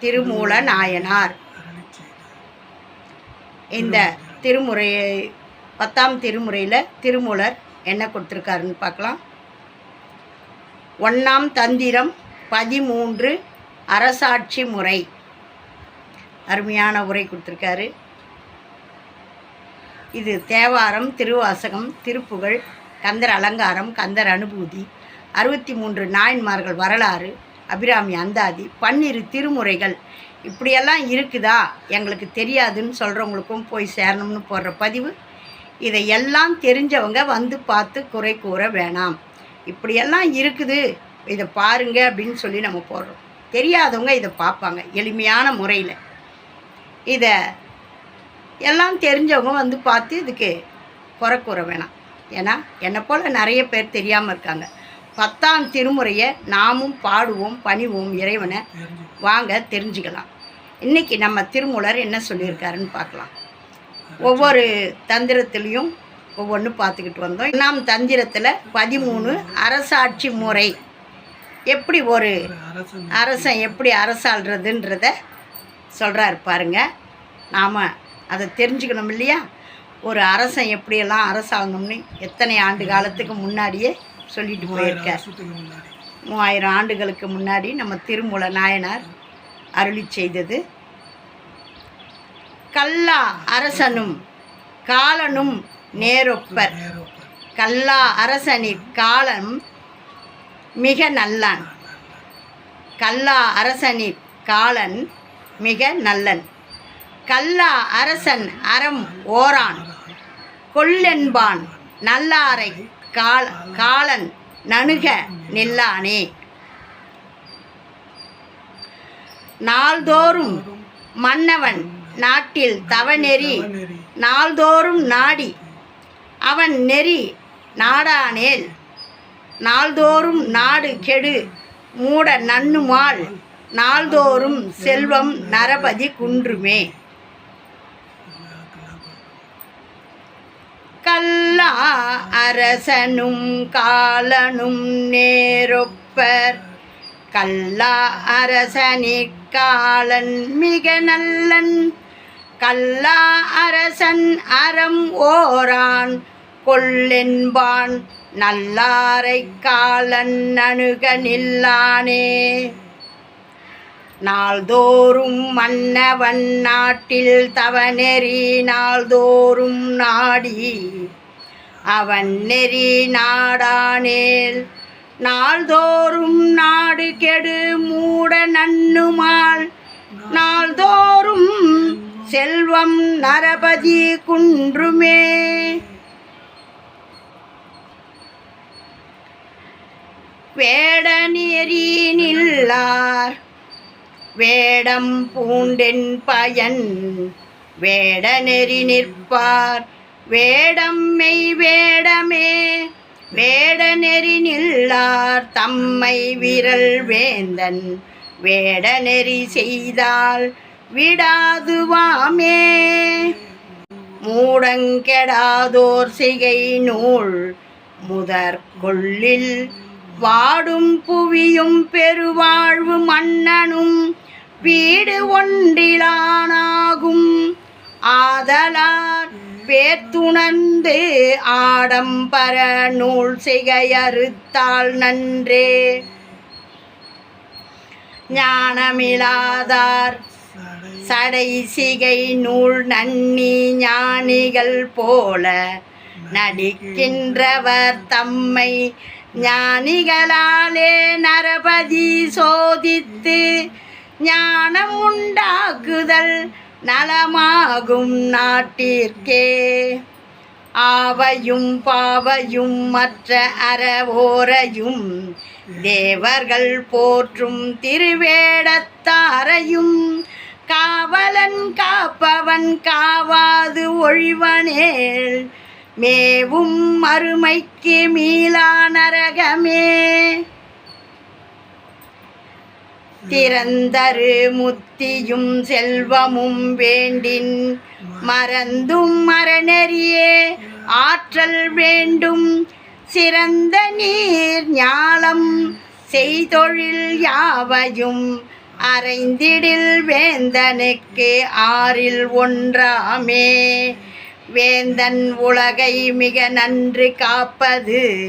திருமூல நாயனார். இந்த திருமுறையை பத்தாம் திருமுறையில் திருமூலர் என்ன கொடுத்துருக்காருன்னு பார்க்கலாம். ஒன்றாம் தந்திரம் பதிமூன்று அரசாட்சி முறை. அருமையான உரை கொடுத்துருக்காரு. இது தேவாரம் திருவாசகம் திருப்புகழ் கந்தர் அலங்காரம் கந்தர் அனுபூதி அறுபத்தி மூன்று நாயன்மார்கள் வரலாறு அபிராமி அந்தாதி பன்னிரு திருமுறைகள். இப்படியெல்லாம் இருக்குதா? எங்களுக்கு தெரியாதுன்னு சொல்கிறவங்களுக்கும் போய் சேரணும்னு போடுற பதிவு. இதை எல்லாம் தெரிஞ்சவங்க வந்து பார்த்து குறை கூற வேணாம். இப்படியெல்லாம் இருக்குது. இதை பாருங்க அப்படின்னு சொல்லி நம்ம போடுறோம். தெரியாதவங்க இதை பார்ப்பாங்க எளிமையான முறையில். இதை எல்லாம் தெரிஞ்சவங்க வந்து பார்த்து இதுக்கு குறை கூற வேணாம். ஏன்னா என்னை போல் நிறைய பேர் தெரியாமல் இருக்காங்க. பத்தாம் திருமுறையை நாமும் பாடுவோம் பணிவோம் இறைவனை வாங்க தெரிஞ்சுக்கலாம். இன்னைக்கு நம்ம திருமூலர் என்ன சொல்லியிருக்காருன்னு பார்க்கலாம். ஒவ்வொரு தந்திரத்துலேயும் ஒவ்வொன்று பார்த்துக்கிட்டு வந்தோம். நாம் தந்திரத்தில் பதிமூணு அரசாட்சி முறை. எப்படி ஒரு அரசன் எப்படி அரசாள்றதுன்றத சொல்கிறாரு பாருங்க. நாம் அதை தெரிஞ்சுக்கணும் இல்லையா? ஒரு அரசன் எப்படியெல்லாம் அரசாங்கணும்னு எத்தனை ஆண்டு காலத்துக்கு முன்னாடியே சொல்லிட்டு போயிருக்கார் முன்னாடி. மூவாயிரம் ஆண்டுகளுக்கு முன்னாடி நம்ம திருமூல நாயனார் அருளி செய்தது. கல்லா அரசனும் காலனும் நேரொப்பர். கல்லா அரசனிற் காலம் மிக நல்லான். கல்லா அரசனிற் காலன் மிக நல்லன். கல்லா அரசன் அறம் ஓரான். கொல்லென்பான் நல்லாரை கால காலன் நணுக நில்லானே. நாள்தோறும் மன்னவன் நாட்டில் தவநெறி நெறி நாள்தோறும் நாடி அவன் நெறி நாடானேல். நாள்தோறும் நாடு கெடு மூட நன்னுமால் நாள்தோறும் செல்வம் நரபதி குன்றுமே கல்லா அரசனும் காலனும் நேரொப்பர். கல்லா அரசனிற் காலன் மிக நல்லன். கல்லா அரசன் அறம் ஓரான். கொள்ளென்பான் நல்லாரை காலன் அணுக நில்லானே நாள்தோறும் மன்னவன் நாட்டில் தவநெறி நாள்தோறும் நாடி. அவன் நெறி நாடானேல். நாள்தோறும் நாடு கெடு மூட நன்னுமாள் நாள்தோறும் செல்வம் நரபதி குன்றுமே. வேடநெறியினில்லார் வேடம் பூண்டென் பயன். வேடநெறி நிற்பார். வேடம் மெய் வேடமே. வேடநெறி நில்லார் தம்மை விரல் வேந்தன். வேடநெறி செய்தால் விடாதுவாமே மூடங்கெடாதோர் சிகை நூல். முதற் கொள்ளில் வாடும் புவியும் பெருவாழ்வு மன்னனும். வீடு ஒன்றிலானாகும். ஆதலார் பேத்துணர்ந்து ஆடம்பர நூல் சிகையறுத்தாள் நன்றே. ஞானமிலாதார் சடை சடை சிகை நூல் நன்னி ஞானிகள் போல நடிக்கின்றவர் தம்மை. ஞானிகளாலே நரபதி சோதித்து ஞானம் உண்டாக்குதல் நலமாகும் நாட்டிற்கே. ஆவையும் பாவையும் மற்ற அறவோரையும் தேவர்கள் போற்றும் திருவேடத்தாரையும் காவலன் காப்பவன் காவாது ஒழிவனேல் மேவும் மறுமைக்கு மீளா நரகமே திறந்தரு முத்தியும் செல்வமும் வேண்டின். மறந்தும் மரணறியே ஆற்றல் வேண்டும். சிறந்த நீர் ஞாலம் செய்தொழில் யாவையும் அரைந்திடில் வேந்தனுக்கு ஆறில் ஒன்றாமே. வேந்தன் உலகை மிக நன்று காப்பது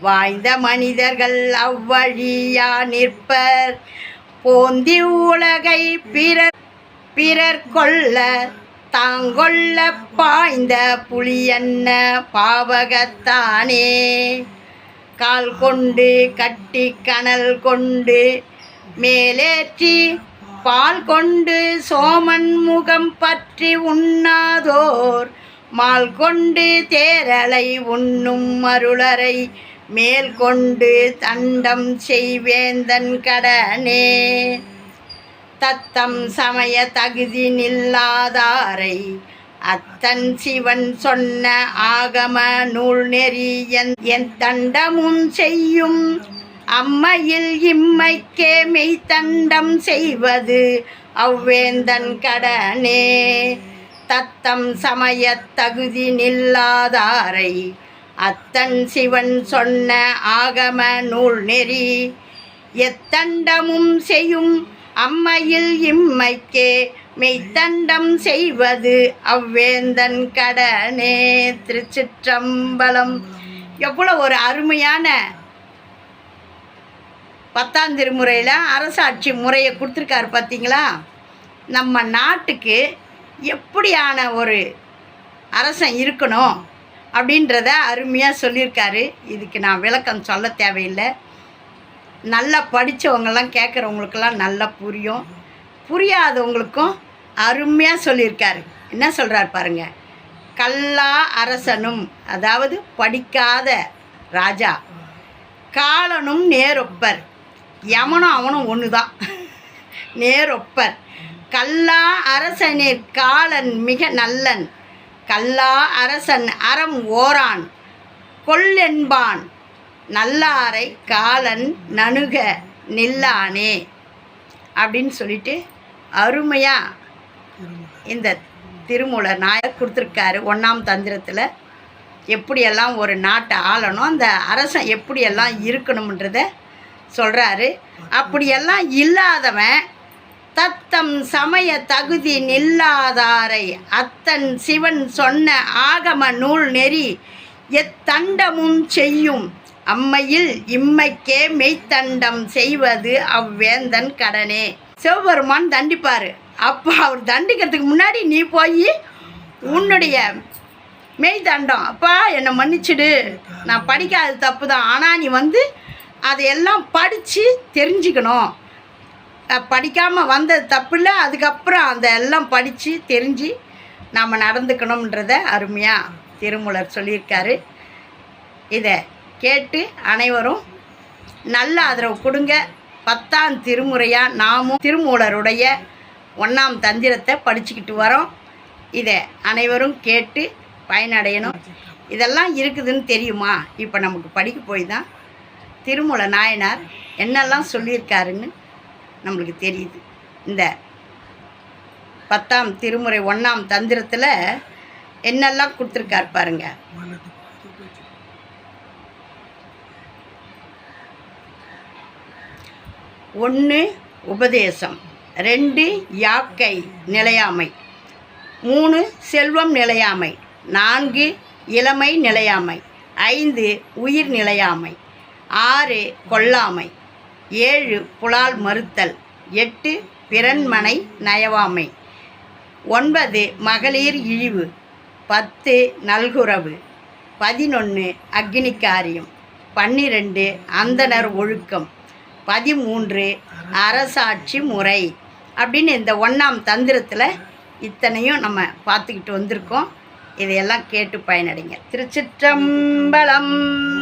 வாய்ந்த மனிதர்கள் அவ்வழியா நிற்பர். போந்தி உலகை பிறர் பிறர் கொள்ள தாங்கொள்ள பாய்ந்த புலியன்ன பாவகத்தானே. கால் கொண்டு கட்டி கனல் கொண்டு மேலேற்றி பால் கொண்டு சோமன் முகம் பற்றி உண்ணாதோர் மால் கொண்டு தேரலை உண்ணும் அருளரை மேல் கொண்டு தண்டம் செய்வேந்தன் கடனே. தத்தம் சமய தகுதி நில்லாதாரை அத்தன் சிவன் சொன்ன ஆகம நூல் நெறி என் தண்டமும் செய்யும். அம்மையில் இம்மைக்கே மெய்த்தண்டம் செய்வது அவ்வேந்தன் கடனே. தத்தம் சமய தகுதி நில்லாதாரை அத்தன் சிவன் சொன்ன ஆகம நூல் நெறி. எத்தண்டமும் செய்யும் அம்மையில் இம்மைக்கே. மெய்த்தண்டம் செய்வது அவ்வேந்தன் கடனே. திருச்சிற்றம்பலம். எவ்வளோ ஒரு அருமையான பத்தாம் திருமுறையில் அரசாட்சி முறையை கொடுத்துருக்காரு பார்த்தீங்களா நம்ம நாட்டுக்கு எப்படியான ஒரு அரசன் இருக்கணும்? அப்படின்றத அருமையாக சொல்லியிருக்காரு. இதுக்கு நான் விளக்கம் சொல்ல தேவையில்லை. நல்லா படித்தவங்கெல்லாம் கேட்குறவங்களுக்கெல்லாம் நல்லா புரியும். புரியாதவங்களுக்கும் அருமையாக சொல்லியிருக்காரு. என்ன சொல்கிறார் பாருங்கள் கல்லா அரசனும் அதாவது படிக்காத ராஜா காலனும் நேரொப்பர். யமனும் அவனும் ஒன்று தான் நேரொப்பர். கல்லா அரசனிற் காலன் மிக நல்லன். கல்லா அரசன் அறம் ஓரான் கொல்லென்பான் நல்லாரை காலன் நணுக நில்லானே அப்படின்னு சொல்லிட்டு அருமையாக இந்த திருமூலர் நாயர் கொடுத்துருக்காரு ஒன்றாம் தந்திரத்தில். எப்படியெல்லாம் ஒரு நாட்டை ஆளணும் அந்த அரசன் எப்படியெல்லாம் இருக்கணும்ன்றத சொல்கிறாரு அப்படியெல்லாம் இல்லாதவன் தத்தம் சமய தகுதி நில்லாதாரை. அத்தன் சிவன் சொன்ன ஆகம நூல் நெறி எத்தண்டமும் செய்யும். அம்மையில் இம்மைக்கே மெய்த்தண்டம் செய்வது அவ்வேந்தன் கடனே. சிவபெருமான் தண்டிப்பார். அப்போ அவர் தண்டிக்கிறதுக்கு முன்னாடி நீ போய் உன்னுடைய மெய்தண்டம் அப்பா என்னை மன்னிச்சிடு. நான் படிக்காத தப்பு தான் ஆனால் நீ வந்து அதையெல்லாம் படித்து தெரிஞ்சுக்கணும். படிக்காமல் வந்தது தப்பு இல்லை அதுக்கப்புறம் அந்த எல்லாம் படித்து தெரிஞ்சு நாம் நடந்துக்கணுன்றத அருமையாக திருமூலர் சொல்லியிருக்காரு. இதை கேட்டு அனைவரும் நல்ல ஆதரவு கொடுங்க. பத்தாம் திருமுறையாக நாமும் திருமூலருடைய ஒன்றாம் தந்திரத்தை படிச்சுக்கிட்டு வரோம். இதை அனைவரும் கேட்டு பயனடையணும். இதெல்லாம் இருக்குதுன்னு தெரியுமா? இப்போ நமக்கு படிக்க போய் தான் திருமூல நாயனார் என்னெல்லாம் சொல்லியிருக்காருன்னு நம்மளுக்கு தெரியுது. இந்த பத்தாம் திருமுறை ஒன்றாம் தந்திரத்தில் என்னெல்லாம் கொடுத்துருக்காரு பாருங்க. ஒன்று உபதேசம் ரெண்டு யாக்கை நிலையாமை மூணு செல்வம் நிலையாமை நான்கு இளமை நிலையாமை ஐந்து உயிர் நிலையாமை ஆறு கொல்லாமை. ஏழு புலால் மறுத்தல். எட்டு பிறன்மனை நயவாமை. ஒன்பது மகளிர் இழிவு. பத்து நல்குறவு. பதினொன்று அக்னிக்காரியம் பன்னிரெண்டு அந்தணர் ஒழுக்கம். பதிமூன்று அரசாட்சி முறை. அப்படின்னு இந்த ஒன்றாம் தந்திரத்தில் இத்தனையும் நம்ம பார்த்துக்கிட்டு வந்திருக்கோம். இதையெல்லாம் கேட்டு பயனடைங்க. திருச்சிற்றம்பலம்.